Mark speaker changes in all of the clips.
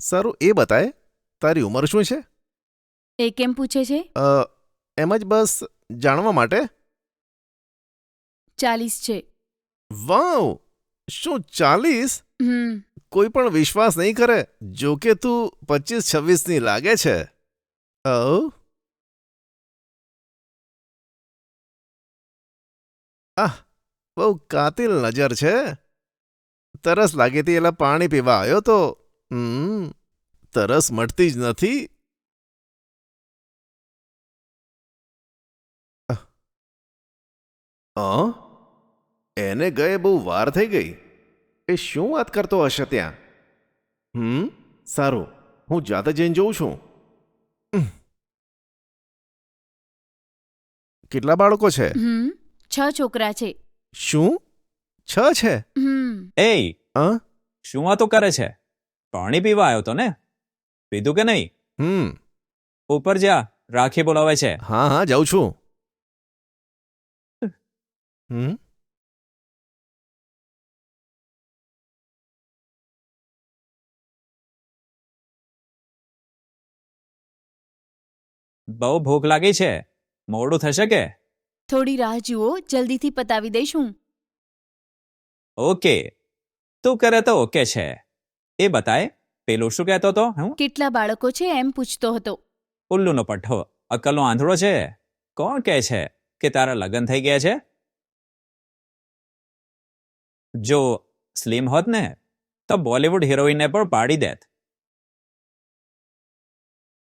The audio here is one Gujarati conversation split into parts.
Speaker 1: સારું એ બતાય. તારી ઉંમર શું છે?
Speaker 2: એ કેમ પૂછે છે?
Speaker 1: અ, એમ જ બસ જાણવા માટે.
Speaker 2: ચાલીસ છે.
Speaker 1: વાવ! શું ચાલીસ?
Speaker 2: હમ.
Speaker 1: કોઈ પણ વિશ્વાસ નહીં કરે જો કે તું પચીસ છવ્વીસની લાગે છે. ઓ. આહ બહુ કાતિલ નજર છે. તરસ લાગી હતી એટલે પાણી પીવા આવ્યો તો. હમ તરસ મટતી જ નથી. અ એને ગયે બહુ વાર થઈ ગઈ. એ શું વાત કરતો હશે ત્યાં? હમ સારું હું જાતે જઈને જોઉં છું. ઉહ. કેટલા બાળકો છે?
Speaker 2: હમ છ છોકરા છે.
Speaker 1: શું? છ છે?
Speaker 2: હમ.
Speaker 3: એ
Speaker 1: અ
Speaker 3: શું વાતો કરે છે? પાણી પીવા આવ્યો તો ને? પીધું કે નહીં?
Speaker 1: હમ.
Speaker 3: ઉપર જા રાખી બોલાવે છે.
Speaker 1: હા હા જાઉં છું. હમ?
Speaker 3: બહુ ભૂખ લાગી છે. મોડું થશે કે?
Speaker 2: થોડી રાહ જુઓ જલ્દીથી પતાવી દઈશું.
Speaker 3: ઓકે. તું કરે તો ઓકે છે. એ બતાય. પેલું શું કહેતો હતો? હું?
Speaker 2: કેટલા બાળકો છે એમ પૂછતો હતો.
Speaker 3: ઉલ્લુનો પઠ્ઠો. અક્કલનો આંધળો છે? કોણ કહે છે કે તારા લગ્ન થઈ ગયા છે? જો સ્લિમ હોત ને તો બોલિવૂડ હિરોઈનને પણ પાડી દેત.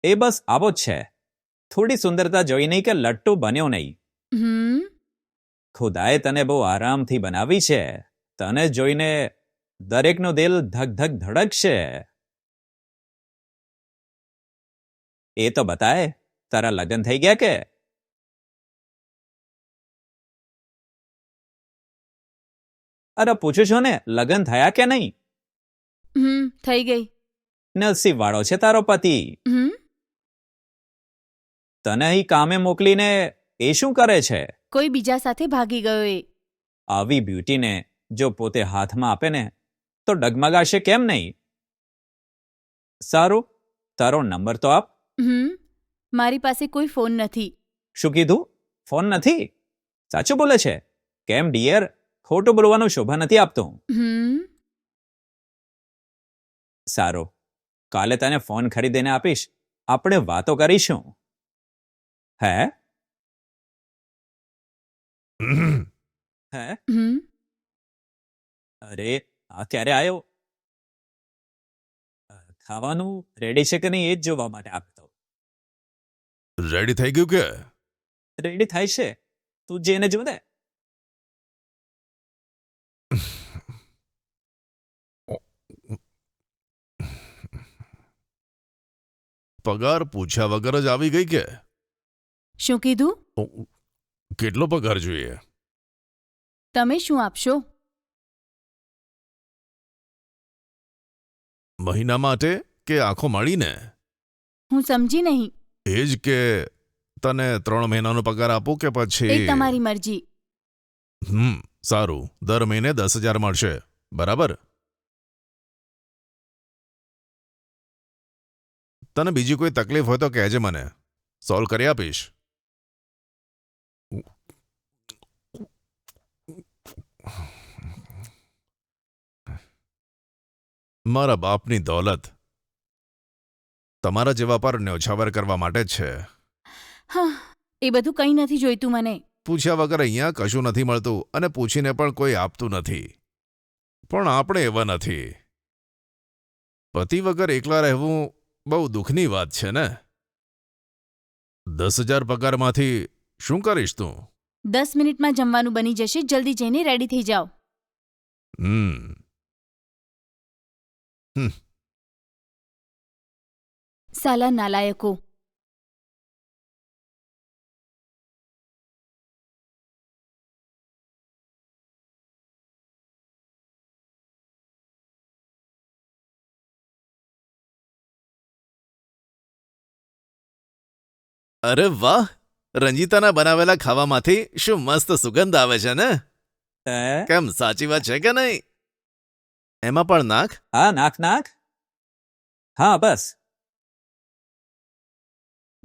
Speaker 3: એ બસ આવો જ છે. થોડી સુંદરતા જોઈ નહીં કે લટ્ટુ બન્યો નહીં. ખુદાએ તને બહુ આરામથી બનાવી છે. તને જોઈને દરેકનું દિલ ધક ધક ધડકશે. એ તો બતાય તારા લગ્ન થઈ ગયા કે? અરે પૂછું છો ને લગ્ન થયા કે નહીં?
Speaker 2: હમ થઈ ગઈ.
Speaker 3: નસીબ વાળો છે તારો પતિ. તને અહીં કામે મોકલીને એ શું કરે છે?
Speaker 2: કોઈ બીજા સાથે ભાગી ગયો એ.
Speaker 3: આવી બ્યુટીને જો પોતે હાથમાં આપે ને તો ડગમગાશે કેમ નહીં? સારું તારો નંબર તો આપ.
Speaker 2: હમ મારી પાસે કોઈ ફોન નથી.
Speaker 3: શું કીધું? ફોન નથી? સાચું બોલે છે. કેમ ડિયર? ખોટું બોલવાનું શોભા નથી આપતું
Speaker 2: હમ.
Speaker 3: સારું. કાલે તને ફોન ખરીદીને આપીશ. આપણે વાતો કરીશું. હે? હે?
Speaker 2: હમ.
Speaker 3: અરે આ ક્યારે આવ્યો ખાવાનું રેડી છે કે નહીં એ જ જોવા માટે આપતો
Speaker 1: રેડી થઈ ગયું કે?
Speaker 3: રેડી થાય છે. તું જેને જો ને
Speaker 1: પગાર પૂછ્યા વગર જ આવી ગઈ કે?
Speaker 2: શું કીધું?
Speaker 1: કેટલો પગાર જોઈએ?
Speaker 2: તમે શું આપશો?
Speaker 1: મહિના માટે કે આંખો મળીને?
Speaker 2: હું સમજી નહીં.
Speaker 1: એ જ કે તને ત્રણ મહિનાનો પગાર આપું કે
Speaker 2: એ
Speaker 1: પછી
Speaker 2: તમારી મરજી.
Speaker 1: હમ સારું. દર મહિને દસ હજાર મળશે. બરાબર? તને બીજી કોઈ તકલીફ હોય તો કહેજે મને. સોલ્વ કરી આપીશ. મારા બાપની દોલત. તમારા જેવા પર ન્યોછાવર કરવા માટે જ છે.
Speaker 2: હા એ બધું કંઈ નથી જોઈતું મને.
Speaker 1: પૂછ્યા વગર અહીંયા કશું નથી મળતું અને પૂછીને પણ કોઈ આપતું નથી. પણ આપણે એવા નથી. પતિ વગર એકલા રહેવું બહુ દુઃખની વાત છે ને? દસ હજાર પગારમાંથી શું કરીશ તું?
Speaker 2: દસ મિનિટમાં જમવાનું બની જશે જલ્દી જઈને રેડી થઈ જાઓ.
Speaker 1: હમ.
Speaker 2: સાલા નાલાયકો
Speaker 1: અરે વાહ રંજીતાના બનાવેલા ખાવામાંથી શું મસ્ત સુગંધ આવે છે ને
Speaker 3: હે
Speaker 1: કેમ સાચી વાત છે કે નહીં એમાં પણ નાખ
Speaker 3: હા નાખ નાખ હા બસ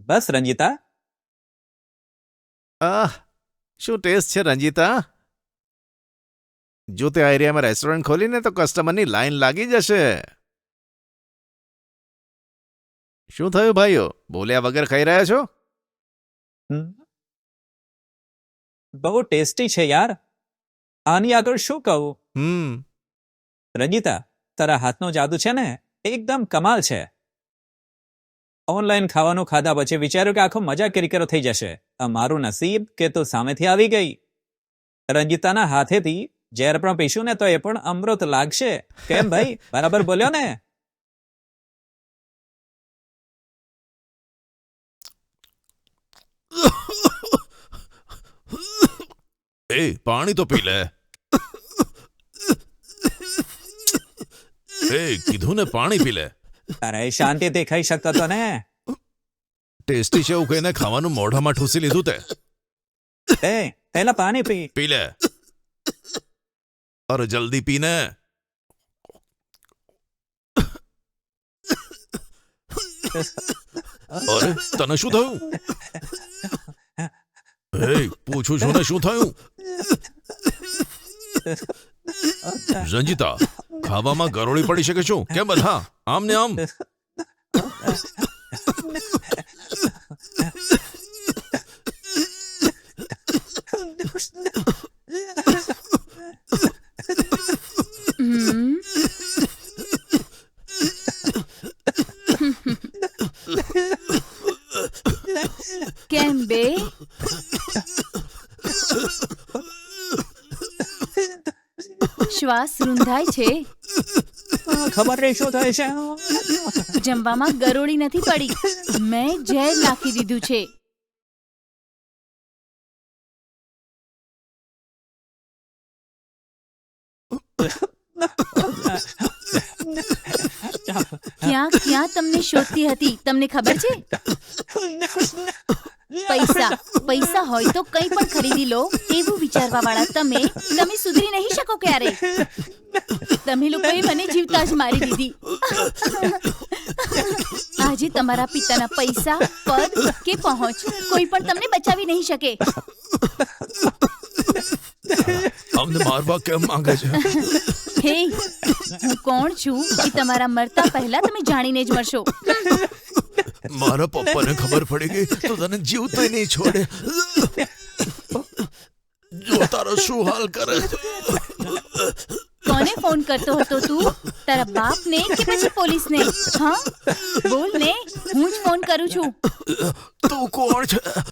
Speaker 3: બસ રંજીતા?
Speaker 1: આહ શું ટેસ્ટ છે રંજીતા? જો તે આ એરિયામાં રેસ્ટોરન્ટ ખોલીને તો કસ્ટમરની લાઈન લાગી જશે. શું થયું ભાઈઓ? બોલ્યા વગર ખાઈ રહ્યા છો.
Speaker 3: બહુ ટેસ્ટી છે યાર. આની આગળ શું કહું?
Speaker 1: હમ.
Speaker 3: રંજીતા તારા હાથનો જાદુ છે ને? એકદમ કમાલ છે. ઓનલાઈન ખાવાનું ખાધા પછી વિચાર્યું કે આખો મજા કિરકરો થઈ જશે. આ મારું નસીબ કે તું સામેથી આવી ગઈ? રંજિતાના હાથેથી ઝેર પણ પીશું ને તો એ પણ અમૃત લાગશે. કેમ ભાઈ? બરાબર બોલ્યો ને?
Speaker 1: એ પાણી તો પી લે. એ કીધું ને પાણી પી લે.
Speaker 3: અરે શાંતિથી ખાઈ શકતો તો ને?
Speaker 1: ટેસ્ટી છે એવું કહીને ખાવાનું મોઢામાં ઠૂસી લીધું તે.
Speaker 3: એ પેલા પાણી પી.
Speaker 1: પી લે. અરે જલ્દી પીને અરે તને શું થયું? એ પૂછું છું ને શું થયું? રંજીતા ખાવામાં ગરોળી પડી શકે શું? કેમ બધા? આમ ને આમ.
Speaker 2: કેમ બે? શ્વાસ રૂંધાય છે.
Speaker 3: ખબર નહીં શું થાય છે
Speaker 2: જમવામાં ગરોળી નથી પડી. મેં ઝેર નાખી દીધું છે. ક્યાં ક્યાં તમને શોધતી હતી? તમને ખબર છે? પૈસા. પૈસા હોય તો કંઈ પણ ખરીદી લો. એવું વિચારવા વાળા તમે તમે સુધરી નહીં શકો ક્યારે? તમે લોકોએ મને જીવતા જ મારી દીધી. આજે તમારા પિતાના પૈસા પદ કે પહોંચ કોઈ પણ તમને બચાવી નહીં શકે.
Speaker 1: અમને મારવા કેમ માંગે છે?
Speaker 2: હે હું કોણ છું એ તમારા મરતા પહેલા તમે જાણીને જ મરશો?
Speaker 1: મારા પપ્પાને ખબર પડી ગઈ તો તને જીવતો નહીં છોડે. જો તારો શું હાલ કરે.
Speaker 2: કોને ફોન કરતો હતો તું તારા બાપને કે પછી પોલીસને હા બોલ ને હું જ ફોન કરું છું
Speaker 1: તું કોણ છે